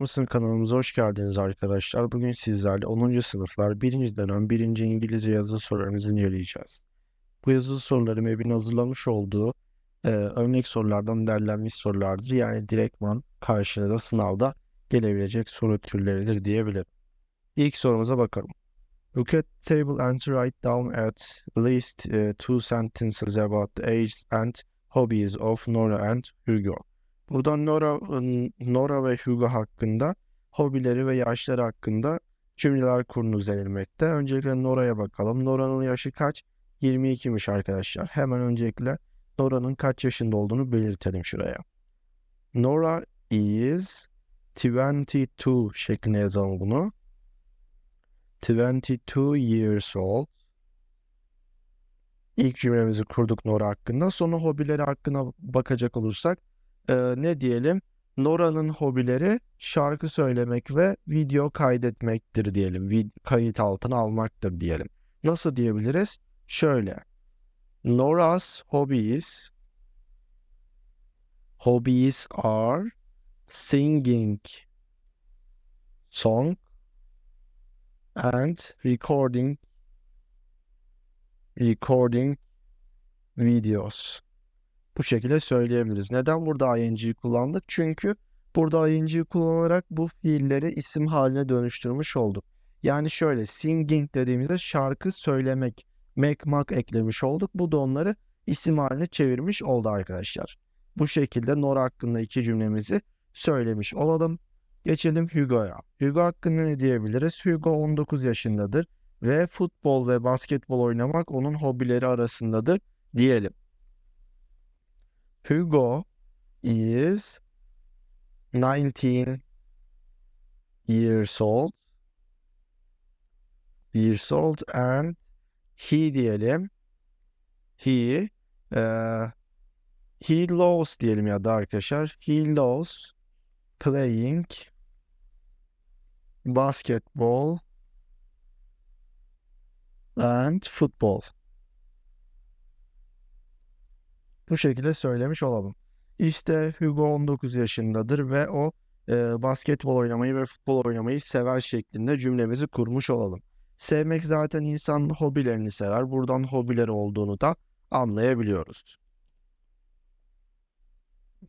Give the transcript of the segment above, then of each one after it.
Mısır kanalımıza hoş geldiniz arkadaşlar. Bugün sizlerle 10. sınıflar 1. dönem 1. İngilizce yazılı sorularımızı inceleyeceğiz. Bu yazılı soruları MEB'in hazırlamış olduğu e, örnek sorulardan derlenmiş sorulardır. Yani direktman karşınıza sınavda gelebilecek soru türleridir diyebilirim. İlk sorumuza bakalım. Look at the table and write down at least uh, two sentences about the age and hobbies of Nora and Hugo. Burada Nora, Nora ve Hugo hakkında hobileri ve yaşları hakkında cümleler kurunuz denilmekte. Öncelikle Nora'ya bakalım. Nora'nın yaşı kaç? 22'miş arkadaşlar. Hemen öncelikle Nora'nın kaç yaşında olduğunu belirtelim şuraya. Nora is 22 şeklinde yazalım bunu. 22 years old. İlk cümlemizi kurduk Nora hakkında. Sonra hobileri hakkında bakacak olursak e, ne diyelim? Nora'nın hobileri şarkı söylemek ve video kaydetmektir diyelim. Vid kayıt altına almaktır diyelim. Nasıl diyebiliriz? Şöyle. Nora's hobbies hobbies are singing song and recording recording videos. Bu şekilde söyleyebiliriz. Neden burada ing'yi kullandık? Çünkü burada ing'yi kullanarak bu fiilleri isim haline dönüştürmüş olduk. Yani şöyle singing dediğimizde şarkı söylemek, make mak eklemiş olduk. Bu da onları isim haline çevirmiş oldu arkadaşlar. Bu şekilde Nora hakkında iki cümlemizi söylemiş olalım. Geçelim Hugo'ya. Hugo hakkında ne diyebiliriz? Hugo 19 yaşındadır ve futbol ve basketbol oynamak onun hobileri arasındadır diyelim. Hugo is 19 years old. Years old and he diyelim. He uh, he loves diyelim ya da arkadaşlar. He loves playing basketball and football. Bu şekilde söylemiş olalım. İşte Hugo 19 yaşındadır ve o e, basketbol oynamayı ve futbol oynamayı sever şeklinde cümlemizi kurmuş olalım. Sevmek zaten insan hobilerini sever. Buradan hobileri olduğunu da anlayabiliyoruz.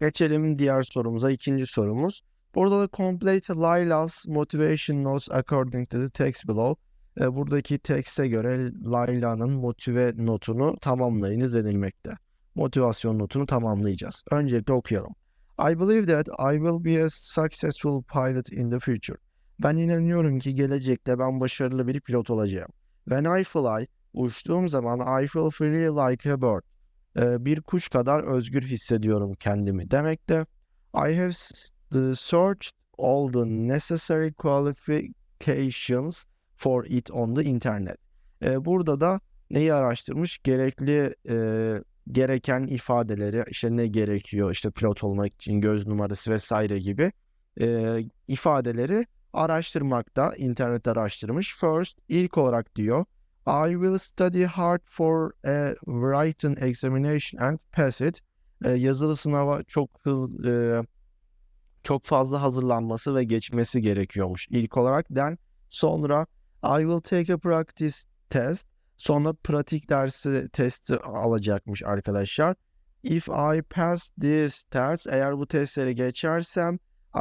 Geçelim diğer sorumuza. ikinci sorumuz. Burada da complete Lila's motivation notes according to the text below. E, buradaki tekste göre Layla'nın motive notunu tamamlayınız denilmekte motivasyon notunu tamamlayacağız. Öncelikle okuyalım. I believe that I will be a successful pilot in the future. Ben inanıyorum ki gelecekte ben başarılı bir pilot olacağım. When I fly, uçtuğum zaman I feel free like a bird. Ee, bir kuş kadar özgür hissediyorum kendimi. Demek de I have searched all the necessary qualifications for it on the internet. Ee, burada da neyi araştırmış? Gerekli e, gereken ifadeleri işte ne gerekiyor işte pilot olmak için göz numarası vesaire gibi e, ifadeleri araştırmakta internet araştırmış. First ilk olarak diyor I will study hard for a written examination and pass it. E, yazılı sınava çok hız e, çok fazla hazırlanması ve geçmesi gerekiyormuş ilk olarak. Then sonra I will take a practice test Sonra pratik dersi testi alacakmış arkadaşlar. If I pass this test, eğer bu testleri geçersem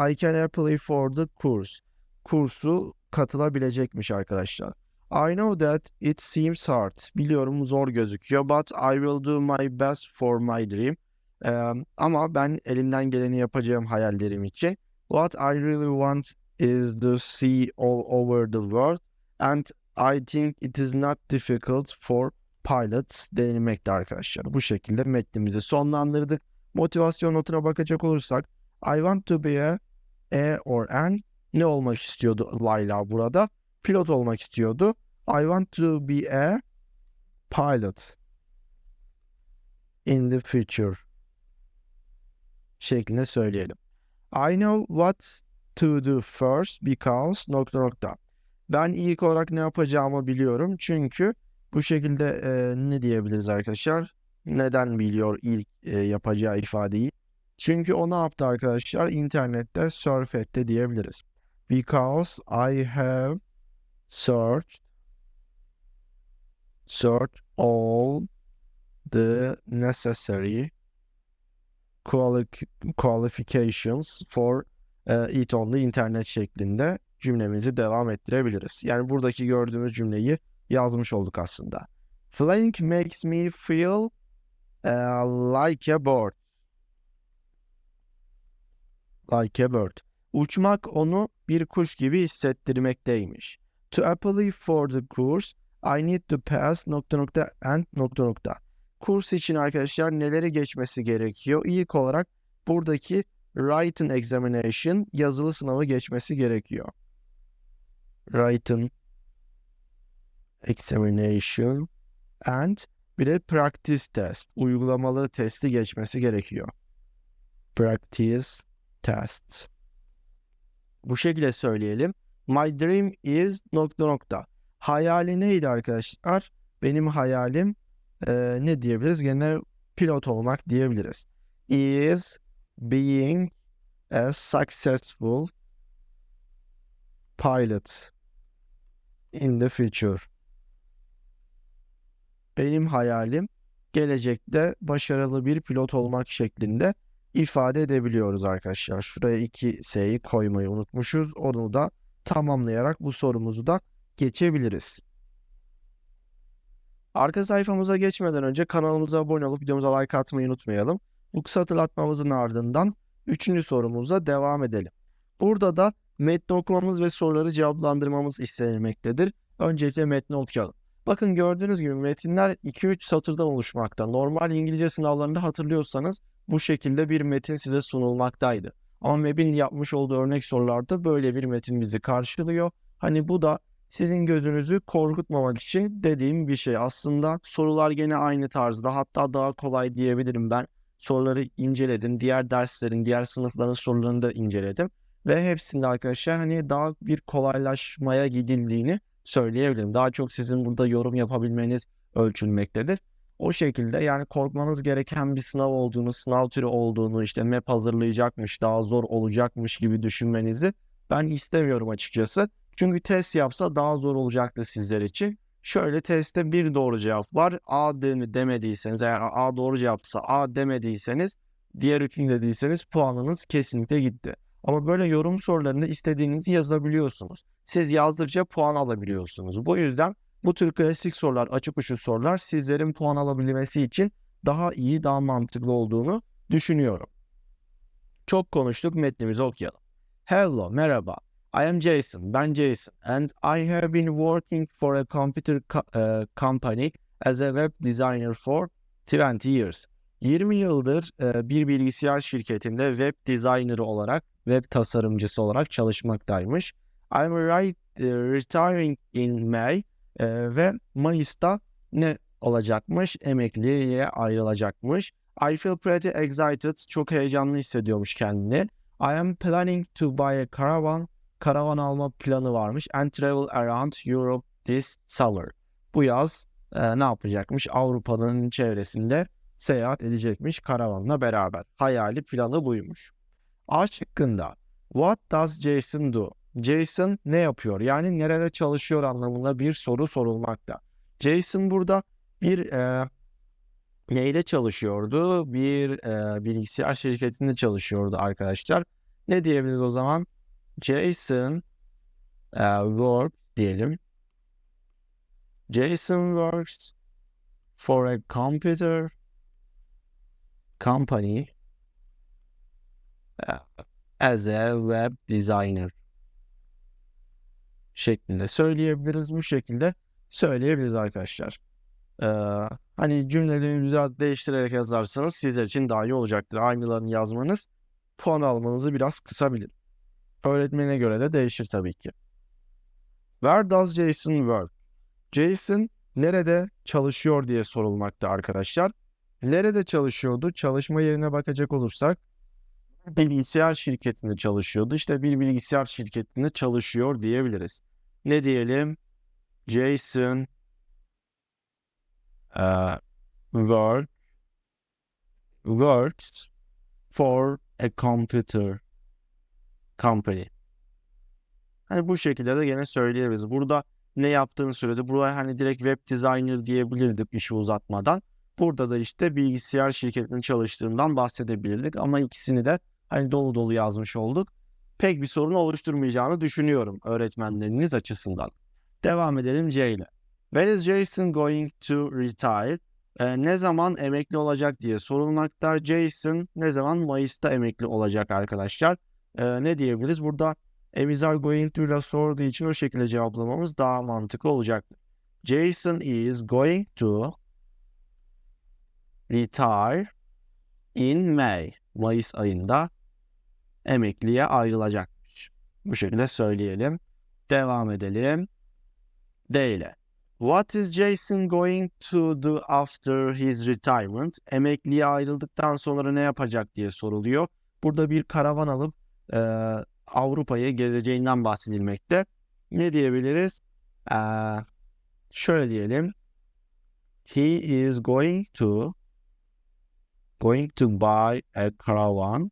I can apply for the course. Kursu katılabilecekmiş arkadaşlar. I know that it seems hard. Biliyorum zor gözüküyor but I will do my best for my dream. Ee, ama ben elimden geleni yapacağım hayallerim için. What I really want is to see all over the world and I think it is not difficult for pilots denilmekte arkadaşlar. Bu şekilde metnimizi sonlandırdık. Motivasyon notuna bakacak olursak I want to be a, a or an ne olmak istiyordu Layla burada? Pilot olmak istiyordu. I want to be a pilot in the future şeklinde söyleyelim. I know what to do first because nokta nokta. Ben ilk olarak ne yapacağımı biliyorum. Çünkü bu şekilde e, ne diyebiliriz arkadaşlar? Neden biliyor ilk e, yapacağı ifadeyi? Çünkü o ne yaptı arkadaşlar? İnternette surf etti diyebiliriz. Because I have searched searched all the necessary quali- qualifications for the internet şeklinde cümlemizi devam ettirebiliriz. Yani buradaki gördüğümüz cümleyi yazmış olduk aslında. Flying makes me feel uh, like a bird. Like a bird. Uçmak onu bir kuş gibi hissettirmekteymiş. To apply for the course, I need to pass nokta nokta and nokta nokta. Kurs için arkadaşlar neleri geçmesi gerekiyor? İlk olarak buradaki written examination yazılı sınavı geçmesi gerekiyor. Written examination and bir de practice test, uygulamalı testi geçmesi gerekiyor. Practice test. Bu şekilde söyleyelim. My dream is nokta nokta. Hayali neydi arkadaşlar? Benim hayalim e, ne diyebiliriz? Gene pilot olmak diyebiliriz. Is being a successful pilot in the future. Benim hayalim gelecekte başarılı bir pilot olmak şeklinde ifade edebiliyoruz arkadaşlar. Şuraya 2 S'yi koymayı unutmuşuz. Onu da tamamlayarak bu sorumuzu da geçebiliriz. Arka sayfamıza geçmeden önce kanalımıza abone olup videomuza like atmayı unutmayalım. Bu kısa hatırlatmamızın ardından 3. sorumuza devam edelim. Burada da metni okumamız ve soruları cevaplandırmamız istenilmektedir. Öncelikle metni okuyalım. Bakın gördüğünüz gibi metinler 2-3 satırdan oluşmakta. Normal İngilizce sınavlarında hatırlıyorsanız bu şekilde bir metin size sunulmaktaydı. Ama MEB'in yapmış olduğu örnek sorularda böyle bir metin bizi karşılıyor. Hani bu da sizin gözünüzü korkutmamak için dediğim bir şey. Aslında sorular gene aynı tarzda hatta daha kolay diyebilirim ben. Soruları inceledim. Diğer derslerin, diğer sınıfların sorularını da inceledim. Ve hepsinde arkadaşlar hani daha bir kolaylaşmaya gidildiğini söyleyebilirim. Daha çok sizin burada yorum yapabilmeniz ölçülmektedir. O şekilde yani korkmanız gereken bir sınav olduğunu, sınav türü olduğunu, işte map hazırlayacakmış, daha zor olacakmış gibi düşünmenizi ben istemiyorum açıkçası. Çünkü test yapsa daha zor olacaktır sizler için. Şöyle testte bir doğru cevap var. A de demediyseniz eğer A doğru cevapsa A demediyseniz diğer üçünü dediyseniz puanınız kesinlikle gitti. Ama böyle yorum sorularında istediğinizi yazabiliyorsunuz. Siz yazdıkça puan alabiliyorsunuz. Bu yüzden bu tür klasik sorular, açık uçlu sorular sizlerin puan alabilmesi için daha iyi, daha mantıklı olduğunu düşünüyorum. Çok konuştuk, metnimizi okuyalım. Hello, merhaba. I am Jason, ben Jason, and I have been working for a computer co uh, company as a web designer for 20 years. 20 yıldır uh, bir bilgisayar şirketinde web designer olarak, web tasarımcısı olarak çalışmaktaymış. I'm right, uh, retiring in May e, ve Mayıs'ta ne olacakmış? Emekliliğe ayrılacakmış. I feel pretty excited. Çok heyecanlı hissediyormuş kendini. I am planning to buy a caravan. Karavan alma planı varmış. And travel around Europe this summer. Bu yaz e, ne yapacakmış? Avrupa'nın çevresinde seyahat edecekmiş karavanla beraber. Hayali planı buymuş. A şıkkında What does Jason do? Jason ne yapıyor? Yani nerede çalışıyor anlamında bir soru sorulmakta. Jason burada bir e, neyde çalışıyordu? Bir e, bilgisayar şirketinde çalışıyordu arkadaşlar. Ne diyebiliriz o zaman? Jason e, work diyelim. Jason works for a computer company e, as a web designer şeklinde söyleyebiliriz. Bu şekilde söyleyebiliriz arkadaşlar. Ee, hani cümleleri biraz değiştirerek yazarsanız sizler için daha iyi olacaktır. Aynılarını yazmanız puan almanızı biraz kısabilir. Öğretmene göre de değişir tabii ki. Where does Jason work? Jason nerede çalışıyor diye sorulmakta arkadaşlar. Nerede çalışıyordu? Çalışma yerine bakacak olursak bilgisayar şirketinde çalışıyordu. İşte bir bilgisayar şirketinde çalışıyor diyebiliriz. Ne diyelim? Jason uh, work works for a computer company. Hani bu şekilde de gene söyleyebiliriz. Burada ne yaptığını söyledi. Buraya hani direkt web designer diyebilirdik işi uzatmadan. Burada da işte bilgisayar şirketinin çalıştığından bahsedebilirdik ama ikisini de hani dolu dolu yazmış olduk. Pek bir sorun oluşturmayacağını düşünüyorum öğretmenleriniz açısından. Devam edelim C ile. When is Jason going to retire? Ee, ne zaman emekli olacak diye sorulmakta. Jason ne zaman Mayıs'ta emekli olacak arkadaşlar? Ee, ne diyebiliriz? Burada are going to ile sorduğu için o şekilde cevaplamamız daha mantıklı olacaktır. Jason is going to retire in May. Mayıs ayında emekliye ayrılacakmış. Bu şekilde söyleyelim. Devam edelim. D ile. What is Jason going to do after his retirement? Emekliye ayrıldıktan sonra ne yapacak diye soruluyor. Burada bir karavan alıp e, Avrupa'yı gezeceğinden bahsedilmekte. Ne diyebiliriz? Ee, şöyle diyelim. He is going to going to buy a caravan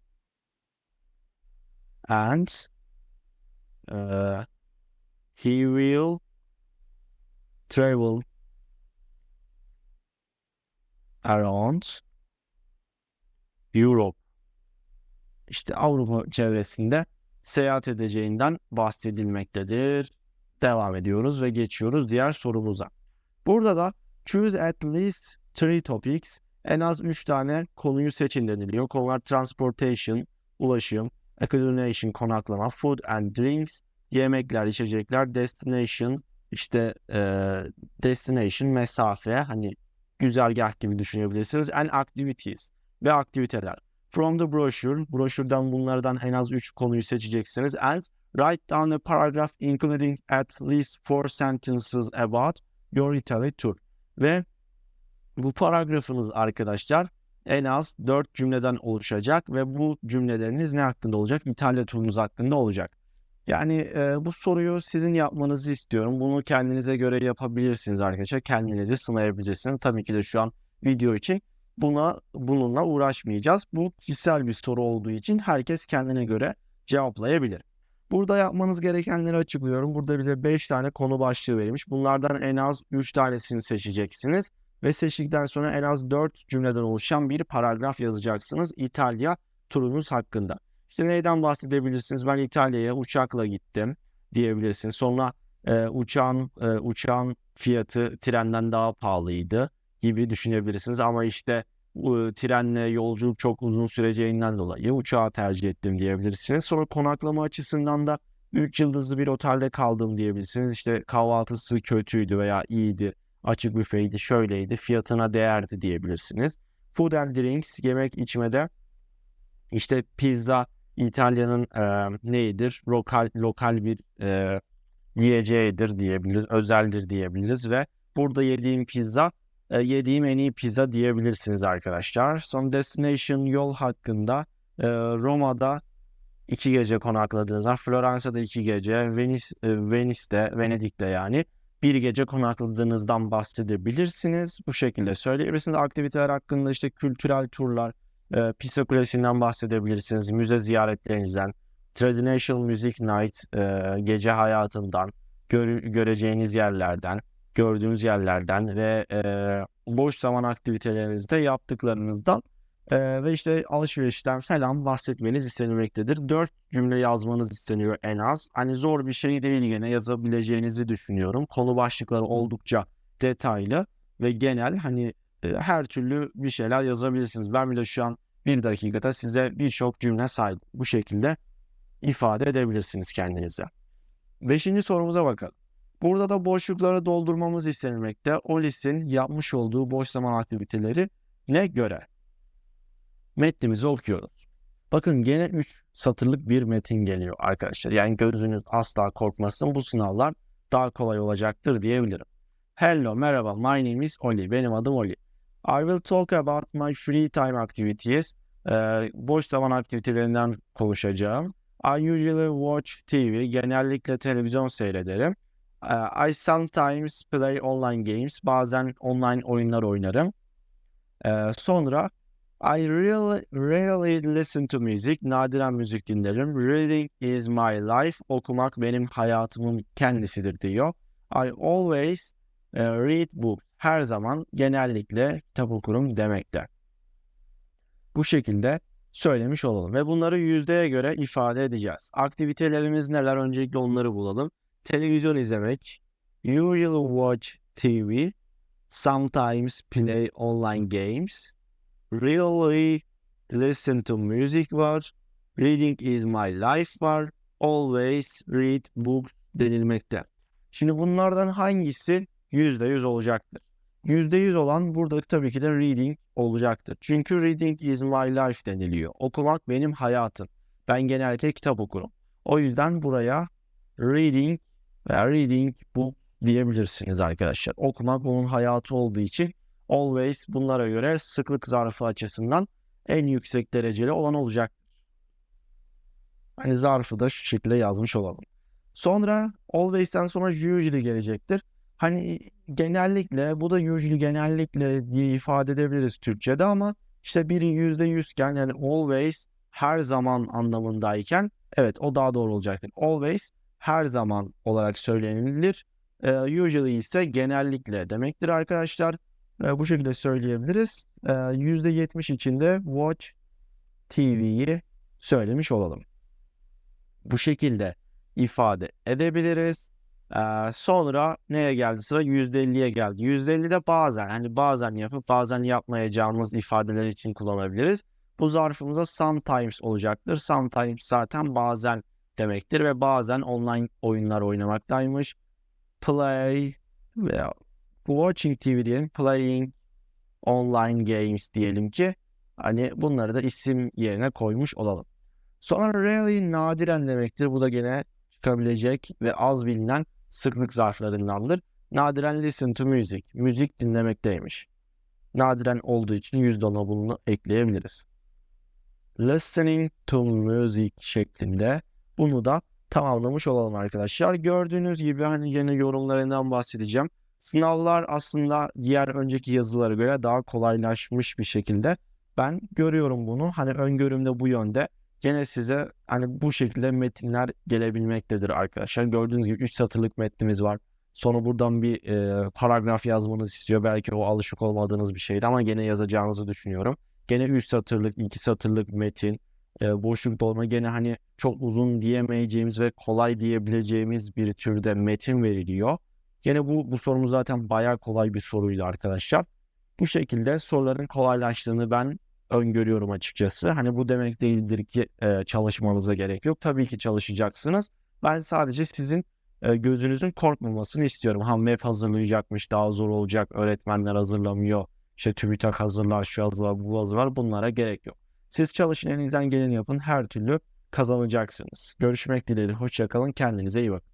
and uh, he will travel around Europe. İşte Avrupa çevresinde seyahat edeceğinden bahsedilmektedir. Devam ediyoruz ve geçiyoruz diğer sorumuza. Burada da choose at least three topics en az 3 tane konuyu seçin deniliyor. Konular transportation, ulaşım, accommodation, konaklama, food and drinks, yemekler, içecekler, destination, işte e, destination, mesafe, hani güzergah gibi düşünebilirsiniz. And activities ve aktiviteler. From the brochure, broşürden bunlardan en az 3 konuyu seçeceksiniz. And write down a paragraph including at least four sentences about your Italy tour. Ve bu paragrafınız arkadaşlar en az 4 cümleden oluşacak ve bu cümleleriniz ne hakkında olacak? İtalya turunuz hakkında olacak. Yani e, bu soruyu sizin yapmanızı istiyorum. Bunu kendinize göre yapabilirsiniz arkadaşlar. Kendinizi sınayabilirsiniz. Tabii ki de şu an video için buna bununla uğraşmayacağız. Bu kişisel bir soru olduğu için herkes kendine göre cevaplayabilir. Burada yapmanız gerekenleri açıklıyorum. Burada bize 5 tane konu başlığı verilmiş. Bunlardan en az 3 tanesini seçeceksiniz ve seçtikten sonra en az 4 cümleden oluşan bir paragraf yazacaksınız İtalya turunuz hakkında. İşte neyden bahsedebilirsiniz? Ben İtalya'ya uçakla gittim diyebilirsiniz. Sonra e, uçağın e, uçağın fiyatı trenden daha pahalıydı gibi düşünebilirsiniz. Ama işte trenle yolculuk çok uzun süreceğinden dolayı uçağı tercih ettim diyebilirsiniz. Sonra konaklama açısından da 3 yıldızlı bir otelde kaldım diyebilirsiniz. İşte kahvaltısı kötüydü veya iyiydi açık büfeydi, şöyleydi, fiyatına değerdi diyebilirsiniz. Food and drinks, yemek içmede işte pizza İtalya'nın e, neyidir? Lokal lokal bir e, yiyeceğidir diyebiliriz, özeldir diyebiliriz ve burada yediğim pizza e, yediğim en iyi pizza diyebilirsiniz arkadaşlar. Son destination yol hakkında e, Roma'da iki gece konakladığınızda, Floransa'da iki gece, Venice, e, Venice'de, Venedik'te yani bir gece konakladığınızdan bahsedebilirsiniz. Bu şekilde söyleyebilirsiniz. Aktiviteler hakkında işte kültürel turlar, e, Pisa Kulesi'nden bahsedebilirsiniz. Müze ziyaretlerinizden, Traditional Music Night e, gece hayatından, gör, göreceğiniz yerlerden, gördüğünüz yerlerden ve e, boş zaman aktivitelerinizde yaptıklarınızdan ee, ve işte alışverişten falan bahsetmeniz istenilmektedir. Dört cümle yazmanız isteniyor en az. Hani zor bir şey değil yine yazabileceğinizi düşünüyorum. Konu başlıkları oldukça detaylı ve genel hani e, her türlü bir şeyler yazabilirsiniz. Ben bile şu an bir dakikada size birçok cümle saydım. Bu şekilde ifade edebilirsiniz kendinize. Beşinci sorumuza bakalım. Burada da boşlukları doldurmamız istenilmekte. OLİS'in yapmış olduğu boş zaman aktiviteleri ne göre? metnimizi okuyoruz. Bakın gene 3 satırlık bir metin geliyor arkadaşlar. Yani gözünüz asla korkmasın bu sınavlar daha kolay olacaktır diyebilirim. Hello, merhaba, my name is Oli. Benim adım Oli. I will talk about my free time activities. Ee, boş zaman aktivitelerinden konuşacağım. I usually watch TV. Genellikle televizyon seyrederim. Uh, I sometimes play online games. Bazen online oyunlar oynarım. Ee, sonra I really, really listen to music. Nadiren müzik dinlerim. Reading is my life. Okumak benim hayatımın kendisidir diyor. I always e, read books. Her zaman genellikle kitap okurum demekte. Bu şekilde söylemiş olalım. Ve bunları yüzdeye göre ifade edeceğiz. Aktivitelerimiz neler? Öncelikle onları bulalım. Televizyon izlemek. Usually watch TV. Sometimes play online games. Really listen to music var. Reading is my life var. Always read books denilmekte. Şimdi bunlardan hangisi %100 olacaktır? %100 olan burada tabii ki de reading olacaktır. Çünkü reading is my life deniliyor. Okumak benim hayatım. Ben genellikle kitap okurum. O yüzden buraya reading veya reading book diyebilirsiniz arkadaşlar. Okumak bunun hayatı olduğu için always bunlara göre sıklık zarfı açısından en yüksek dereceli olan olacaktır. Hani zarfı da şu şekilde yazmış olalım. Sonra always'ten sonra usually gelecektir. Hani genellikle bu da usually genellikle diye ifade edebiliriz Türkçe'de ama işte biri yüzde yüzken yani always her zaman anlamındayken evet o daha doğru olacaktır. Always her zaman olarak söylenilir. Ee, usually ise genellikle demektir arkadaşlar. Ee, bu şekilde söyleyebiliriz. Ee, Yüzde yetmiş içinde watch TV'yi söylemiş olalım. Bu şekilde ifade edebiliriz. Ee, sonra neye geldi sıra? %50'ye geldi. %50'de bazen hani bazen yapıp bazen yapmayacağımız ifadeler için kullanabiliriz. Bu zarfımıza sometimes olacaktır. Sometimes zaten bazen demektir ve bazen online oyunlar oynamaktaymış. Play veya watching TV diyelim. Playing online games diyelim ki hani bunları da isim yerine koymuş olalım. Sonra really nadiren demektir. Bu da gene çıkabilecek ve az bilinen sıklık zarflarındandır. Nadiren listen to music. Müzik dinlemekteymiş. Nadiren olduğu için %10'a bunu ekleyebiliriz. Listening to music şeklinde bunu da tamamlamış olalım arkadaşlar. Gördüğünüz gibi hani yine yorumlarından bahsedeceğim. Sınavlar aslında diğer önceki yazılara göre daha kolaylaşmış bir şekilde. Ben görüyorum bunu. Hani öngörümde bu yönde. Gene size hani bu şekilde metinler gelebilmektedir arkadaşlar. Gördüğünüz gibi 3 satırlık metnimiz var. Sonra buradan bir e, paragraf yazmanız istiyor. Belki o alışık olmadığınız bir şeydi ama gene yazacağınızı düşünüyorum. Gene 3 satırlık, 2 satırlık metin, e, boşluk dolma gene hani çok uzun diyemeyeceğimiz ve kolay diyebileceğimiz bir türde metin veriliyor. Gene bu bu sorumuz zaten bayağı kolay bir soruydu arkadaşlar. Bu şekilde soruların kolaylaştığını ben öngörüyorum açıkçası. Hani bu demek değildir ki e, çalışmanıza gerek yok. Tabii ki çalışacaksınız. Ben sadece sizin e, gözünüzün korkmamasını istiyorum. Ha map hazırlayacakmış, daha zor olacak, öğretmenler hazırlamıyor. İşte TÜBİTAK hazırlar, şu hazırlar, bu hazırlar. Bunlara gerek yok. Siz çalışın, elinizden geleni yapın. Her türlü kazanacaksınız. Görüşmek dileğiyle. Hoşçakalın. Kendinize iyi bakın.